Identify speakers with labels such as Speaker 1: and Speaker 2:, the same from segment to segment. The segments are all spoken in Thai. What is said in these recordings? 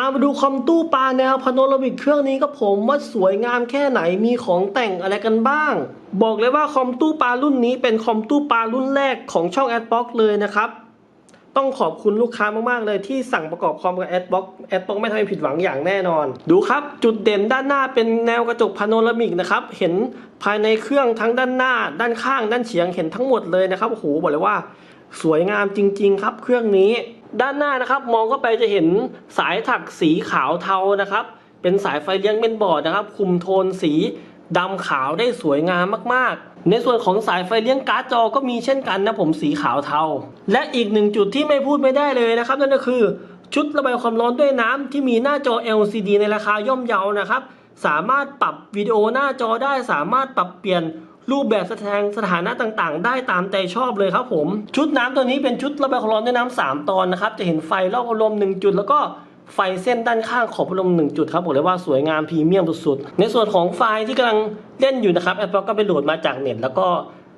Speaker 1: ามาดูคอมตู้ปลาแนวพาโนรามิกเครื่องนี้ก็ผมว่าสวยงามแค่ไหนมีของแต่งอะไรกันบ้าง บอกเลยว่าคอมตู้ปลารุ่นนี้เป็นคอมตู้ปลารุ่นแรกของช่อง a d b l o c k เลยนะครับ ต้องขอบคุณลูกค้ามาก ๆ เลยที่สั่งประกอบคอมกับ a d b l o c k a d b l o c k ไม่ทำให้ผิดหวังอย่างแน่นอน ดูครับ จุดเด่นด้านหน้าเป็นแนวกระจกพาโนรามิกนะครับ เห็นภายในเครื่องทั้งด้านหน้า ด้านข้าง ด้านเฉียงเห็นทั้งหมดเลยนะครับโอ้โหบอกเลยว่า สวยงามจริง ๆ ครับเครื่องนี้ ด้านหน้านะครับมองเข้าไปจะเห็นสายถักสีขาวเทานะครับ เป็นสายไฟเลี้ยงเมนบอร์ดนะครับ คุมโทนสีดำขาวได้สวยงามมากๆ ในส่วนของสายไฟเลี้ยงการ์ดจอก็มีเช่นกันนะผมสีขาวเทา และอีกหนึ่งจุดที่ไม่พูดไม่ได้เลยนะครับ นั่นก็คือชุดระบายความร้อนด้วยน้ำที่มีหน้าจอ LCD ในราคาย่อมเยานะครับ สามารถปรับวิดีโอหน้าจอได้สามารถปรับเปลี่ยน รูปแบบแสดงสถานะต่างๆ ได้ตามใจชอบเลยครับผม ชุดน้ำตัวนี้เป็นชุดระบายความร้อนด้วยน้ำสามตอนนะครับ จะเห็นไฟรอบพัดลมหนึ่งจุด แล้วก็ไฟเส้นด้านข้างขอบพัดลมหนึ่งจุดครับบอกเลยว่าสวยงามพรีเมียมสุดๆ ในส่วนของไฟล์ที่กำลังเล่นอยู่นะครับแอปเปิลก็ไปโหลดมาจากเน็ตแล้วก็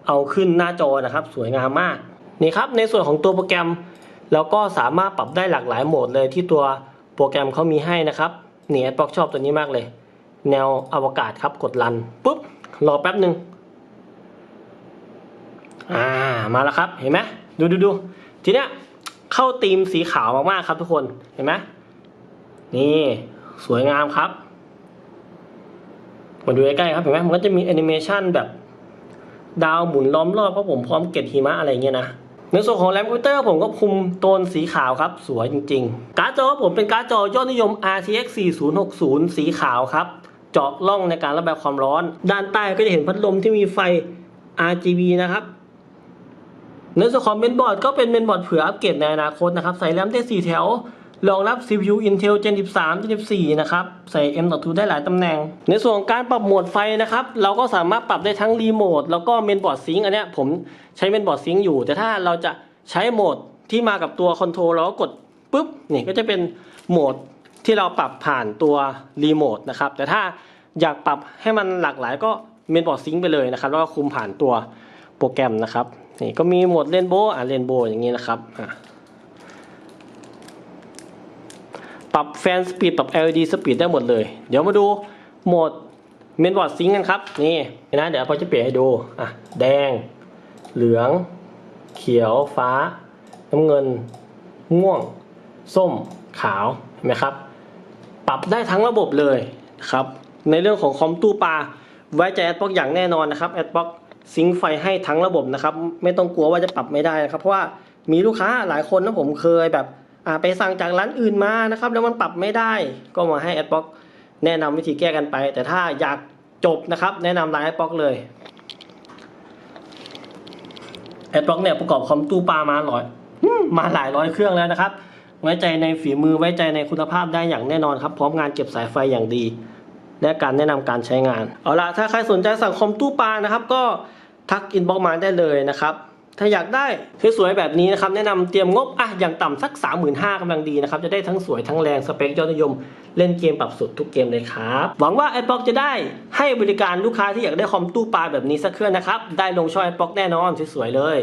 Speaker 1: เอาขึ้นหน้าจอนะครับ สวยงามมากนี่ครับในส่วนของตัวโปรแกรมแล้วก็สามารถปรับได้หลากหลายโหมดเลยที่ตัวโปรแกรมเขามีให้นะครับเนี่แอปเปิลชอบตัวนี้มากเลย แนวอวกาศครับกดรันปุ๊บรอแป๊บหนึ่ง อ่ามาแล้วครับเห็นไหมดูดูดูทีเนี้ยเข้าธีมสีขาวมากๆครับทุกคนเห็นไหมนี่สวยงามครับมาดูใกล้ๆครับเห็นไหมมันก็จะมีแอนิเมชันแบบดาวหมุนล้อมรอบเพราะผมพร้อมเกล็ดหิมะอะไรเงี้ยนะในส่วนของแรมคอมพิวเตอร์ผมก็คุมโทนสีขาวครับ สวยจริง ๆ การ์ดจอผมเป็นการ์ดจอยอดนิยม RTX 4060 สีขาวครับเจาะล่องในการระบายความร้อน ด้านใต้ก็จะเห็นพัดลมที่มีไฟ RGB นะครับ ในส่วนของเมนบอร์ดก็เป็นเมนบอร์ดเผื่ออัปเกรดในอนาคตนะครับ ใส่แรมได้ 4 แถว รองรับ CPU Intel Gen 13 Gen 14 นะครับ ใส่ M.2 ได้หลายตำแหน่ง ในส่วนของการปรับโหมดไฟนะครับ เราก็สามารถปรับได้ทั้งรีโมทแล้วก็เมนบอร์ดซิงค์อันนี้ผมใช้เมนบอร์ดซิงค์อยู่ แต่ถ้าเราจะใช้โหมดที่มากับตัวคอนโทรลเราก็กดปุ๊บนี่ก็จะเป็นโหมดที่เราปรับผ่านตัวรีโมทนะครับ แต่ถ้าอยากปรับให้มันหลากหลายก็เมนบอร์ดซิงค์ไปเลยนะครับ แล้วก็คุมผ่านตัวโปรแกรมนะครับ นี่ก็มีโหมดเรนโบว์อะเรนโบว์อย่างนี้นะครับอะปรับแฟนสปีดปรับ LED สปีดได้หมดเลย เดี๋ยวมาดูโหมดเมนบอร์ดซิงกันครับ นี่นะเดี๋ยวพอจะเปลี่ยนให้ดูอะแดง เหลือง เขียวฟ้า น้ำเงิน ม่วง ส้ม ขาวเห็นไหมครับ ปรับได้ทั้งระบบเลยครับ ในเรื่องของคอมตู้ปลาไว้ใจแอดบ็อกอย่างแน่นอนนะครับแอดบ็อก ซิงไฟให้ทั้งระบบนะครับ ไม่ต้องกลัวว่าจะปรับไม่ได้นะครับ เพราะว่ามีลูกค้าหลายคนนะผมเคยแบบไปสั่งจากร้านอื่นมานะครับ แล้วมันปรับไม่ได้ก็มาให้แอดบ็อกแนะนำวิธีแก้กันไป แต่ถ้าอยากจบนะครับ แนะนำร้านแอดบ็อกเลยแอดบ็อกเนี่ยประกอบคอมตู้ปลามาหลายมาหลายร้อยเครื่องแล้วนะครับ ไว้ใจในฝีมือไว้ใจในคุณภาพได้อย่างแน่นอนครับ พร้อมงานเก็บสายไฟอย่างดี และการแนะนำการใช้งาน เอาล่ะ ถ้าใครสนใจสังคมตู้ปลานะครับ ก็ทักอินบ็อกมาได้เลยนะครับถ้าอยากได้สวยๆแบบนี้นะครับแนะนำเตรียมงบอะอย่างต่ำสัก 35,000กำลังดีนะครับจะได้ทั้งสวยทั้งแรงสเปคยอดนิยม เล่นเกมปรับสุดทุกเกมเลยครับหวังว่า a d b l o c k จะได้ให้บริการลูกค้าที่อยากได้คอมตู้ปลาแบบนี้สักเครื่องนะครับได้ลงช่อง a d b l o c k แน่นอนสวยๆเลย